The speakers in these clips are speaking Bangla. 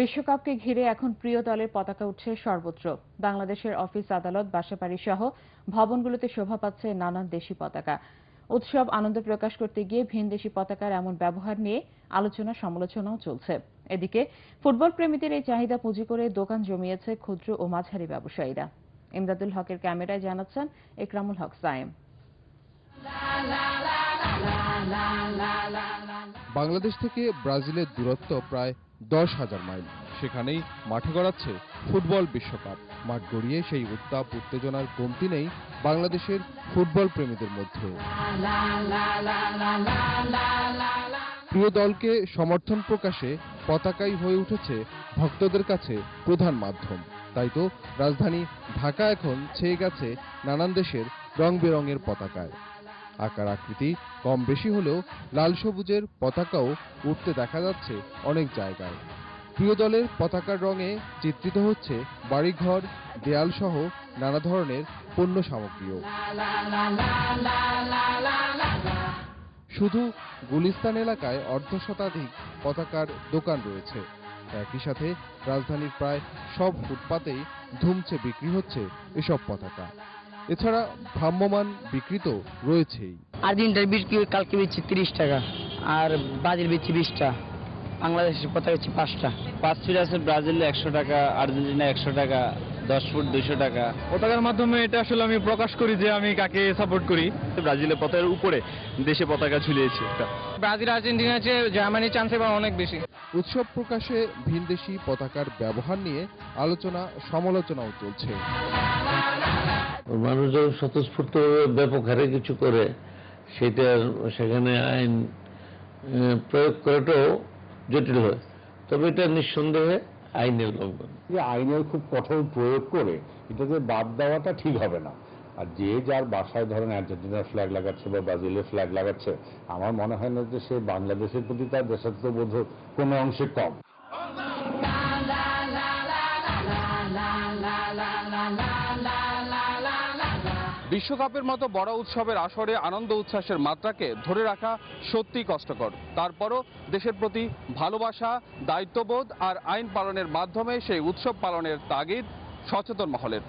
বিশ্বকাপকে ঘিরে এখন প্রিয় দলের পতাকা উঠছে সর্বত্র। বাংলাদেশের অফিস আদালত, বাসাবাড়ি সহ ভবনগুলোতে শোভা পাচ্ছে নানান দেশি পতাকা। উৎসব আনন্দ প্রকাশ করতে গিয়ে ভিনদেশি পতাকার এমন ব্যবহার নিয়ে আলোচনা সমালোচনাও চলছে। এদিকে, ফুটবল প্রেমীদের এই চাহিদা পুঁজি করে দোকান জমিয়েছে ক্ষুদ্র ও মাঝারি ব্যবসায়ীরা। ইমদাদুল হকের ক্যামেরায় জানাচ্ছেন একরামুল হক সায়েম। বাংলাদেশ থেকে ব্রাজিলের দূরত্ব প্রায় দশ হাজার মাইল। সেখানেই মাঠে গড়াচ্ছে ফুটবল বিশ্বকাপ। মাঠ গড়িয়ে সেই উত্তাপ, উত্তেজনার কমতি নেই বাংলাদেশের ফুটবল প্রেমীদের মধ্যেও প্রিয় দলকে সমর্থন প্রকাশে পতাকাই হয়ে উঠেছে ভক্তদের কাছে প্রধান মাধ্যম। তাই তো রাজধানী ঢাকা এখন ছেয়ে গেছে নানান দেশের রং বেরঙের পতাকায়। আকার আকৃতি কম বেশি হলেও লাল সবুজের পতাকাও উঠতে দেখা যাচ্ছে অনেক জায়গায়। প্রিয় দলের পতাকার রঙে চিত্রিত হচ্ছে বাড়িঘর দেয়াল সহ নানা ধরনের পণ্য সামগ্রীও। শুধু গুলিস্তান এলাকায় অর্ধ শতাধিক পতাকার দোকান রয়েছে। একই সাথে রাজধানীর প্রায় সব ফুটপাতেই ধুমছে বিক্রি হচ্ছে এসব পতাকা। এছাড়া ভ্রাম্যমান বিক্রি তো রয়েছেই। আর্জেন্টিনার বিক্রি কালকে বেচছি তিরিশ টাকা আর ব্রাজিল বেচছি বিশটা বাংলাদেশের পতাকা বেচছি পাঁচটা পাঁচ ফিট আছে ব্রাজিল একশো টাকা আর্জেন্টিনা একশো টাকা দশ ফুট দুশো টাকা। পতাকার মাধ্যমে এটা আসলে আমি প্রকাশ করি যে আমি কাকে সাপোর্ট করি। ব্রাজিলের পতাকার উপরে দেশে পতাকা ঝুলিয়েছে। ব্রাজিল আর্জেন্টিনার চেয়ে জার্মানি চান্স এবার অনেক বেশি। উৎসব প্রকাশে ভিনদেশি পতাকার ব্যবহার নিয়ে আলোচনা সমালোচনাও চলছে। মানুষ যখন স্বতঃস্ফূর্ত ব্যাপক হারে কিছু করে সেটা সেখানে আইন প্রয়োগ করাটাও জটিল হয়। তবে এটা নিঃসন্দেহে আইনের লঙ্ঘন। যে আইনের খুব কঠোর প্রয়োগ করে এটাকে বাদ দেওয়াটা ঠিক হবে না। আর যে যার বাসায় ধরেন আর্জেন্টিনার ফ্ল্যাগ লাগাচ্ছে বা ব্রাজিলের ফ্ল্যাগ লাগাচ্ছে, আমার মনে হয় না যে সে বাংলাদেশের প্রতি তার দেশাত্মবোধ কোনো অংশে কম। বিশ্বকাপের মতো বড় উৎসবের আসরে আনন্দ উচ্ছ্বাসের মাত্রাকে ধরে রাখা সত্যি কষ্টকর। তারপরও দেশের প্রতি ভালোবাসা, দায়িত্ববোধ আর আইন পালনের মাধ্যমে সেই উৎসব পালনের তাগিদ সচেতন মহলের।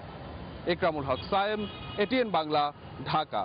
একরামুল হক সায়েম, এটিএন বাংলা, ঢাকা।